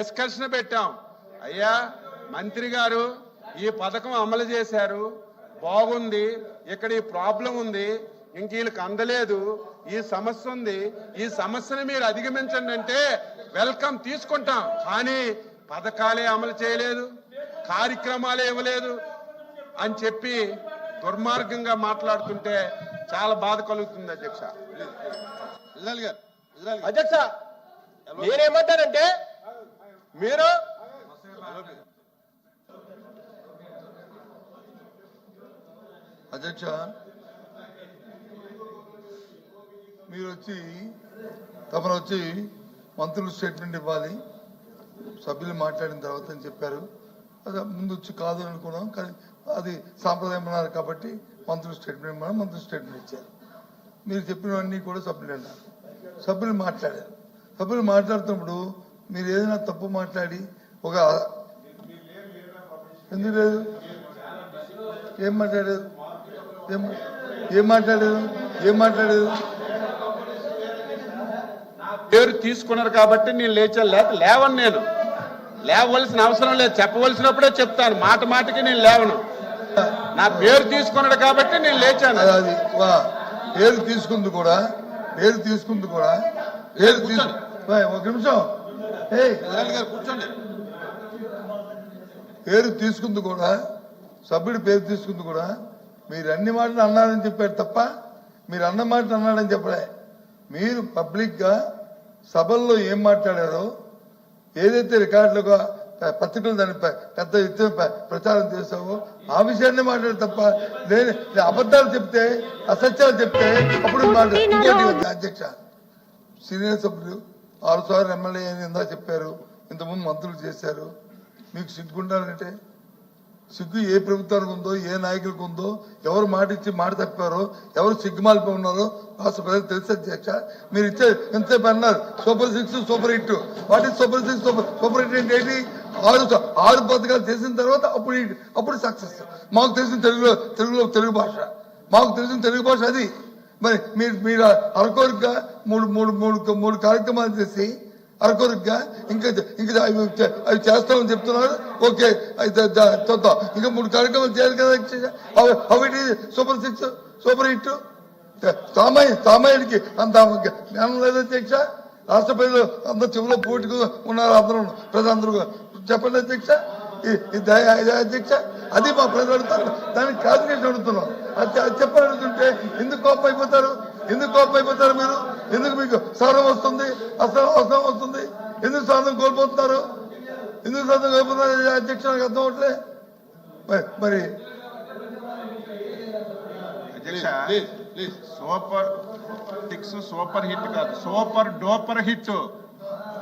Discussion పెట్టాం. అయ్యా మంత్రి గారు ఈ పథకం అమలు చేశారు. బాగుంది. ఇక్కడ ఈ ప్రాబ్లం ఉంది. ఇంక వీళ్ళకి అందలేదు. ఈ సమస్య ఉంది. ఈ సమస్యను మీరు అధిగమించండి అంటే వెల్కమ్ తీసుకుంటాం. కానీ పథకాలే అమలు చేయలేదు. కార్యక్రమాలే ఇవ్వలేదు అని చెప్పి దుర్మార్గంగా మాట్లాడుతుంటే చాలా బాధ కలుగుతుంది అధ్యక్ష. అధ్యక్ష నేనేమంటానంటే మీరు? అధ్యక్ష మీరు వచ్చి తమను వచ్చి మంత్రులు స్టేట్మెంట్ ఇవ్వాలి. సభ్యులు మాట్లాడిన తర్వాత అని చెప్పారు. అది ముందు వచ్చి కాదు అనుకున్నాం కానీ అది సాంప్రదాయం అన్నారు కాబట్టి మంత్రులు స్టేట్మెంట్ ఇవ్వమని మంత్రులు స్టేట్మెంట్ ఇచ్చారు. మీరు చెప్పినవన్నీ కూడా సభ్యులు అన్నారు. సభ్యులు మాట్లాడారు. సభ్యులు మాట్లాడుతున్నప్పుడు మీరు ఏదైనా తప్పు మాట్లాడి ఒక ఎందుకు లేదు? ఏం మాట్లాడేది ఏం ఏం మాట్లాడేది ఏం మాట్లాడేది పేరు తీసుకున్నారు కాబట్టి నేను లేచాను లేక లేవను నేను. లేవవలసిన అవసరం లేదు. చెప్పవలసినప్పుడే చెప్తాను. మాట మాటకి నేను లేవను. నా పేరు తీసుకున్నాడు కాబట్టి నేను లేచాను. అది- పేరు తీసుకుంది కూడా పేరు తీసుకుంది కూడా పేరు తీసు వా, ఒక నిమిషం. కూర్చోండి. పేరు తీసుకుంది కూడా సభ్యుడి పేరు తీసుకుంది కూడా మీరు అన్ని మాటలు అన్నారని చెప్పారు తప్ప మీరు అన్న మాటలు అన్నాడని చెప్పలే. మీరు పబ్లిక్గా సభల్లో ఏం మాట్లాడారో ఏదైతే రికార్డులుగా పత్రికలు దాన్ని ప- పెద్ద ప్రచారం చేశావో ఆ విషయాన్ని మాట్లాడు తప్ప నేను అబద్ధాలు చెప్తే అసత్యాలు చెప్తే అప్పుడు మాట ఇంకేంటి ఉంది అధ్యక్ష సీనియర్ సభ్యులు ఆరు సార్లు ఎమ్మెల్యే అని ఇందా చెప్పారు. ఇంతకుముందు మంత్రులు చేశారు. మీకు సిగ్గుండాలంటే సిగ్గు ఏ ప్రభుత్వానికి ఉందో ఏ నాయకులకు ఉందో ఎవరు మాట ఇచ్చి మాట తప్పారో ఎవరు సిగ్గుమాలిపోయి ఉన్నారో రాష్ట్ర ప్రజలు తెలిసే అధ్యక్ష మీరు ఇచ్చే ఎంతసేపు అన్నారు? Super six super hit what super six super super hit అంటే ఏంటి? ఆరు ఆరు పథకాలు చేసిన తర్వాత అప్పుడు అప్పుడు సక్సెస్. మాకు తెలిసిన తెలుగులో తెలుగులో తెలుగు భాష. మాకు తెలిసిన తెలుగు భాష అది. మరి మీరు మీరు అరకొరగా మూడు మూడు మూడు మూడు కార్యక్రమాలు చేసి అరకొరగా ఇంకా ఇంకా అవి అవి చేస్తామని చెప్తున్నారు. ఓకే చూద్దాం ఇంకా మూడు కార్యక్రమాలు చేయాలి కదా అవి సూపర్ సిక్స్ సూపర్ హిట్. సామాన్య సామాన్యుడికి అంత జ్ఞానం లేదు అధ్యక్ష రాష్ట్ర ప్రజలు అందరు చెవులో పోటుకు ఉన్నారు అందరూ. ప్రజలందరూ చెప్పండి అధ్యక్ష ఈ- అధ్యక్ష అది మా ప్రజలు అడుగుతారు. దానికి క్యాబినెట్ అడుగుతున్నాం అది అది అడుగుతుంటే ఎందుకు కోపం అయిపోతారు? ఎందుకు కోపం అయిపోతారు మీరు? ఎందుకు మీకు సహనం వస్తుంది? అసలు అవసరం వస్తుంది? ఎందుకు సహనం కోల్పోతున్నారు? ఎందుకు సహనం కోల్పోతున్నారు? అధ్యక్ష నాకు అర్థం అవట్లే. మరి సూపర్ సిక్స్ సూపర్ హిట్ కాదు. Super duper hit.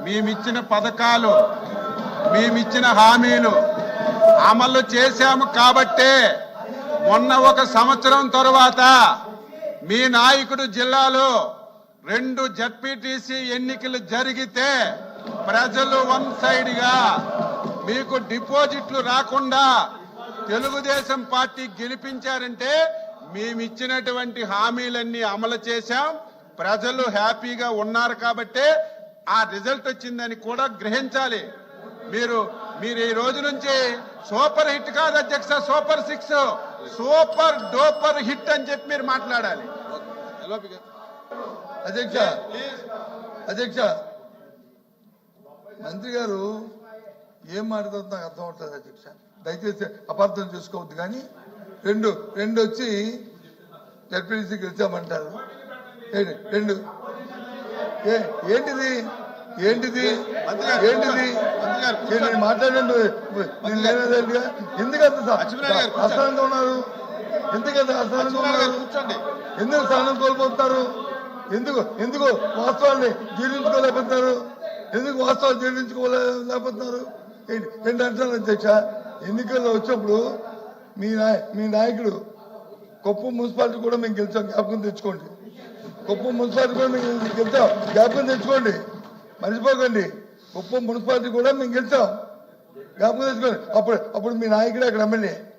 మేమిచ్చిన పథకాలు మేమిచ్చిన హామీలు అమలు చేశాము కాబట్టే మొన్న ఒక సంవత్సరం తరువాత మీ నాయకుడు జిల్లాలో రెండు జడ్పీటీసీ ఎన్నికలు జరిగితే ప్రజలు వన్ సైడ్గా మీకు డిపాజిట్లు రాకుండా తెలుగుదేశం పార్టీ గెలిపించారంటే మేమిచ్చినటువంటి హామీలన్నీ అమలు చేశాం. ప్రజలు హ్యాపీగా ఉన్నారు కాబట్టే ఆ రిజల్ట్ వచ్చిందని కూడా గ్రహించాలి. మీరు మీరు ఈ రోజు నుంచి సూపర్ హిట్ కాదు అధ్యక్ష super six super duper hit అని చెప్పి మీరు మాట్లాడాలి. అధ్యక్ష అధ్యక్ష మంత్రి గారు ఏం మాట్లాడుతుందో నాకు అర్థం అవుతుంది అధ్యక్ష. దయచేసి అపార్థం చేసుకోవద్దు కానీ రెండు రెండు వచ్చి జడ్పీటీసీ గెలిచామంటారు. రెండు? ఏ ఏంటిది? ఏంటిది? ఏంటిది? నేను మాట్లాడండి. నేను గారు, కూర్చోండి. అసహనంగా ఉన్నారు? ఎందుకంత అసహనంగా ఉన్నారు? ఎందుకు స్థానం కోల్పోతున్నారు? ఎందుకు ఎందుకు వాస్తవాన్ని జీర్ణించుకోలేకపోతున్నారు? ఎందుకు వాస్తవాలు జీర్ణించుకోలేకపోతున్నారు? ఏంటి అంటున్నారు అధ్యక్ష? ఎన్నికల్లో వచ్చినప్పుడు మీ నాయ మీ నాయకుడు కొప్పు మున్సిపాలిటీ కూడా మేము గెలిచాం. జ్ఞాపకం తెచ్చుకోండి. కొప్పు మున్సిపాలిటీ కూడా మేము గెలిచాం. జ్ఞాపకం తెచ్చుకోండి. మర్చిపోకండి. కుప్పం మున్సిపాలిటీ కూడా మేము గెలిచాం. జ్ఞాపకం తెచ్చుకోండి. అప్పుడు అప్పుడు మీ నాయకుడు అక్కడ ఎమ్మెల్యే.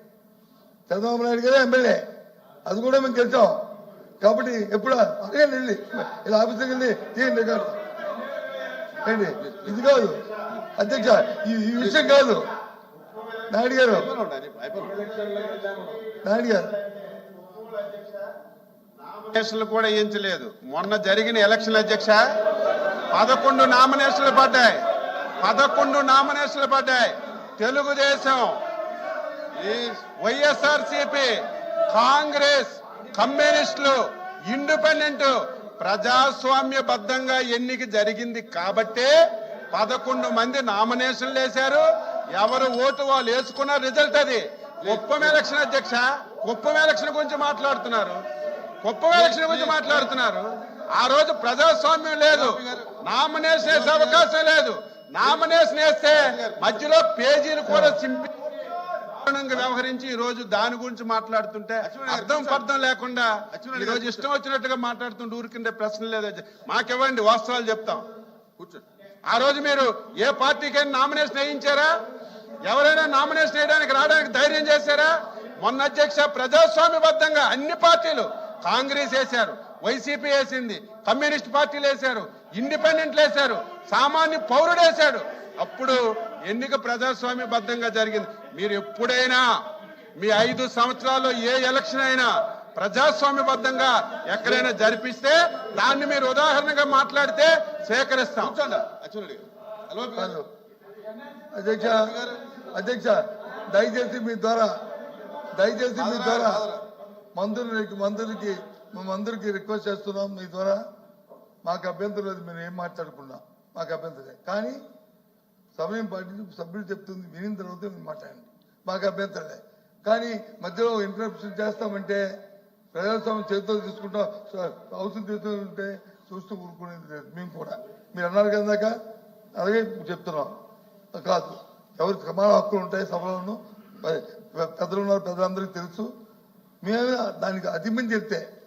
చంద్రబాబు నాయుడు గారే ఎమ్మెల్యే. అది కూడా మేము గెలిచాం. కాబట్టి ఎప్పుడు అదే వెళ్ళి ఇలా ఆఫీస్కి వెళ్ళి తీయండి కాదు ఏంటి? ఇది కాదు. అధ్యక్ష ఈ ఈ విషయం కాదు. నాయుడు గారు. నాయుడు గారు. కూడా వేయించలేదు. మొన్న జరిగిన ఎలక్షన్ అధ్యక్ష పదకొండు నామినేషన్లు పడ్డాయి. పదకొండు నామినేషన్లు పడ్డాయి. తెలుగుదేశం వైఎస్ఆర్ సిపి కాంగ్రెస్ కమ్యూనిస్టులు ఇండిపెండెంట్ ప్రజాస్వామ్యబద్ధంగా ఎన్నిక జరిగింది కాబట్టే పదకొండు మంది నామినేషన్లు వేశారు. ఎవరు ఓటు వాళ్ళు వేసుకున్న రిజల్ట్ అది. కుప్పం ఎలక్షన్ అధ్యక్ష కుప్పం ఎలక్షన్ గురించి మాట్లాడుతున్నారు. కుప్పం ఎలక్షన్ గురించి మాట్లాడుతున్నారు. ఆ రోజు ప్రజాస్వామ్యం లేదు. నామినేషన్ వేసే అవకాశం లేదు. నామినేషన్ వేస్తే మధ్యలో పేజీలు కూడా చింపి వ్యవహరించి ఈ రోజు దాని గురించి మాట్లాడుతుంటే అర్థం పర్థం లేకుండా ఈ రోజు ఇష్టం వచ్చినట్టుగా మాట్లాడుతుంటే ఊరికిండే ప్రశ్న లేదు మాకివ్వండి వాస్తవాలు చెప్తాం. ఆ రోజు మీరు ఏ పార్టీకైనా నామినేషన్ వేయించారా? ఎవరైనా నామినేషన్ వేయడానికి రావడానికి ధైర్యం చేశారా? మొన్న అధ్యక్ష ప్రజాస్వామ్యబద్ధంగా అన్ని పార్టీలు కాంగ్రెస్ వేశారు. వైసీపీ వేసింది. కమ్యూనిస్ట్ పార్టీలు వేశారు. ఇండిపెండెంట్లు వేశారు. సామాన్య పౌరుడు వేశాడు. అప్పుడు ఎన్నిక ప్రజాస్వామ్యబద్ధంగా జరిగింది. మీరు ఎప్పుడైనా మీ ఐదు సంవత్సరాల్లో ఏ ఎలక్షన్ అయినా ప్రజాస్వామ్యబద్ధంగా ఎక్కడైనా జరిపిస్తే దాన్ని మీరు ఉదాహరణగా మాట్లాడితే కాదు. అధ్యక్ష అధ్యక్ష దయచేసి మీ ద్వారా దయచేసి మీ ద్వారా మంత్రులకి మంత్రులకి మేమందరికీ రిక్వెస్ట్ చేస్తున్నాం మీ ద్వారా. మాకు అభ్యంతరం లేదు మేము ఏం మాట్లాడుకున్నా మాకు అభ్యంతరం కానీ సమయం పాటించి సభ్యులు చెప్తుంది వినిన తర్వాత మీరు మాట్లాడండి. మాకు అభ్యంతరం కానీ మధ్యలో ఇంటరప్షన్ చేస్తామంటే ప్రజాస్వామ్యం చేతితో తీసుకుంటాం. అవసరం తీసుకుంటే చూస్తూ ఊరుకునేది లేదు. మేము కూడా. మీరు అన్నారు కదాక అలాగే చెప్తున్నాం. కాదు. ఎవరికి సమాన హక్కులు ఉంటాయి సభలను పెద్దలు ఉన్నారు పెద్దలందరికీ తెలుసు. మేము దానికి అతిమించి చెప్తే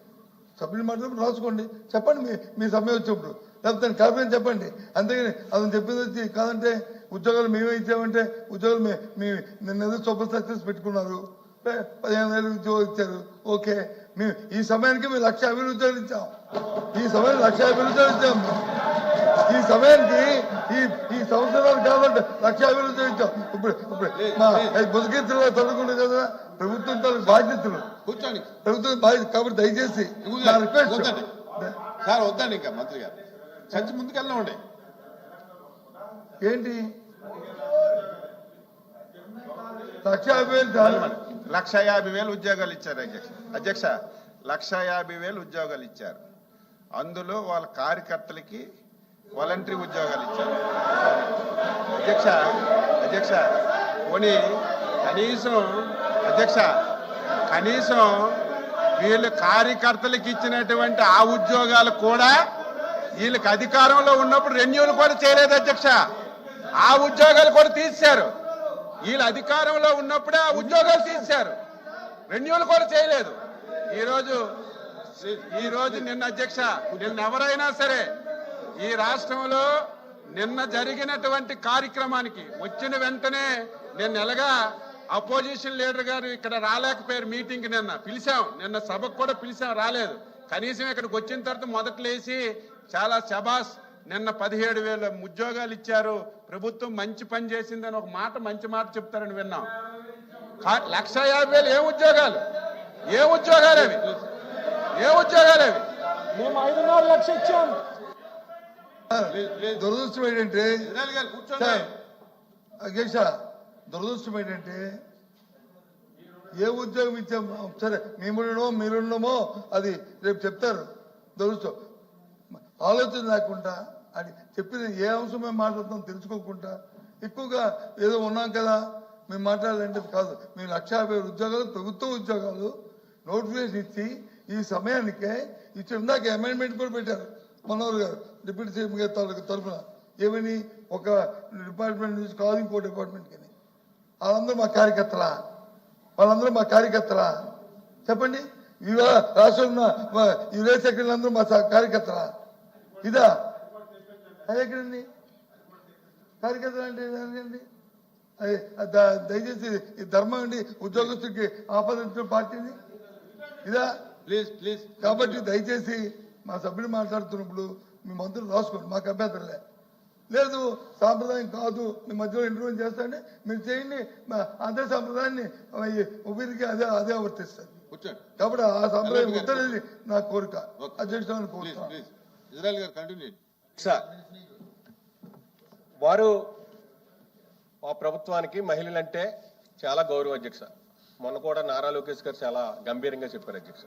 సభ్యులు మాట్లాడి రాసుకోండి. చెప్పండి మీ మీ సమయం వచ్చినప్పుడు. లేకపోతే కలపని చెప్పండి. అంతేగాని అతను చెప్పింది వచ్చి కాదంటే ఉద్యోగాలు మేమే ఇచ్చామంటే ఉద్యోగాలు మే మీ నిన్న సూపర్ సక్సెస్ పెట్టుకున్నారు. పదిహేను వేలు ఉద్యోగాలు ఇచ్చారు. ఓకే. మేము ఈ సమయానికి మేము లక్ష యాభై ఉద్యోగాలు ఇచ్చాం. ఈ సమయం లక్ష యాభై ఉద్యోగాలు ఇచ్చాం. ఈ సమయానికి ఈ ఈ సంవత్సరాలు కాబట్టి లక్ష యాభై ఇచ్చాం. ఇప్పుడు ఇప్పుడు మా బుధకీర్తిలో చదువుకుంటే కదా ప్రభుత్వం తాలూకు బాధ్యతలు. కూర్చోండి. ప్రభుత్వం బాధ్యత కాబట్టి దయచేసి వద్దండి. సార్ వద్దండి ఇంకా మంత్రి గారు. చర్చ ముందుకు వెళ్ళండి ఏంటి? లక్ష యాభై వేలు చాలు. లక్ష యాభై వేలు ఉద్యోగాలు ఇచ్చారు అధ్యక్ష. అధ్యక్ష లక్ష యాభై వేలు ఉద్యోగాలు ఇచ్చారు. అందులో వాళ్ళ కార్యకర్తలకి వాలంటరీ ఉద్యోగాలు ఇచ్చారు. అధ్యక్ష అధ్యక్ష పోనీ కనీసం అధ్యక్ష కనీసం వీళ్ళు కార్యకర్తలకు ఇచ్చినటువంటి ఆ ఉద్యోగాలు కూడా వీళ్ళకి అధికారంలో ఉన్నప్పుడు రెన్యూలు కూడా చేయలేదు అధ్యక్ష. ఆ ఉద్యోగాలు కూడా తీశారు వీళ్ళు అధికారంలో ఉన్నప్పుడే ఆ ఉద్యోగాలు తీశారు రెన్యూలు కూడా చేయలేదు. ఈరోజు ఈరోజు ఈ రోజు నిన్న అధ్యక్ష నిన్న ఎవరైనా సరే ఈ రాష్ట్రంలో నిన్న జరిగినటువంటి కార్యక్రమానికి వచ్చిన వెంటనే నిన్న ఎలాగా అపోజిషన్ లీడర్ గారు ఇక్కడ రాలేకపోయారు మీటింగ్ నిన్న. పిలిచాం. నిన్న సభకు కూడా పిలిచాం రాలేదు. కనీసం ఇక్కడికి వచ్చిన తర్వాత మొదట లేచి చాలా శబాస్ నిన్న పదిహేడు వేల ఉద్యోగాలు ఇచ్చారు. ప్రభుత్వం మంచి పని చేసిందని ఒక మాట మంచి మాట చెప్తారని విన్నాం. కా- లక్ష యాభై వేలు ఏ ఉద్యోగాలు? ఏ ఉద్యోగాలు అవి? ఏ ఉద్యోగాలు అవి? మేము ఐదున్నర లక్ష ఇచ్చాం. దురదృష్టం ఏంటంటే అధ్యక్ష దురదృష్టం ఏంటంటే ఏ ఉద్యోగం ఇచ్చాం సరే మేముండమో మీరుండమో అది రేపు చెప్తారు. దురదృష్టం. ఆలోచన లేకుండా అది చెప్పిన ఏ అంశం మేము మాట్లాడుతాం తెలుసుకోకుండా ఎక్కువగా ఏదో ఉన్నాం కదా మేము మాట్లాడాలంటే కాదు. మేము లక్ష యాభై ఉద్యోగాలు ప్రభుత్వ ఉద్యోగాలు నోటిఫికేషన్ ఇచ్చి ఈ సమయానికే ఇచ్చి ఇందాక అమెండ్మెంట్ కూడా పెట్టారు. మనోహర్ గారు డిప్యూటీ సీఎం గారి తాలూకు తరఫున. ఏమని? ఒక డిపార్ట్మెంట్ నుంచి కాదు ఇంకో డిపార్ట్మెంట్కి వాళ్ళందరూ మా కార్యకర్తలా? వాళ్ళందరూ మా కార్యకర్తలా? చెప్పండి. ఇవాళ రాష్ట్రంలో ఈ రేస్ అందరూ మా కార్యకర్తలా? ఇదా? అది ఎక్కడండి? కార్యకర్తలు అంటే ఏంటండి అది దయచేసి ఈ ధర్మం అండి ఉద్యోగస్తుడికి ఆపాదించిన పార్టీని. ఇదా? Please please. కాబట్టి దయచేసి మా సభ్యులు మాట్లాడుతున్నప్పుడు మీ మంత్రులు రాసుకోండి మాకు అభ్యంతరం లేదు సాంప్రదాయం కాదు. మీ మధ్యలో ఇంటర్వ్యూ చేస్తాండి మీరు చేయండి మా- అదే సాంప్రదాయాన్ని ఉపయోగించి అదే అదే వర్తిస్తారు కాబట్టి ఆ సాంప్రదాయం ఉంటనేది నా కోరిక. ఓకే. అధ్యక్షుడు ప్లీజ్ కోరుతున్నాను ప్లీజ్. ఇజ్రాయల్ గారు కంటిన్యూ సార్ వారు ఆ ప్రభుత్వానికి మహిళలంటే చాలా గౌరవం అధ్యక్ష. మొన్న కూడా నారా లోకేష్ గారు చాలా గంభీరంగా చెప్పారు అధ్యక్ష.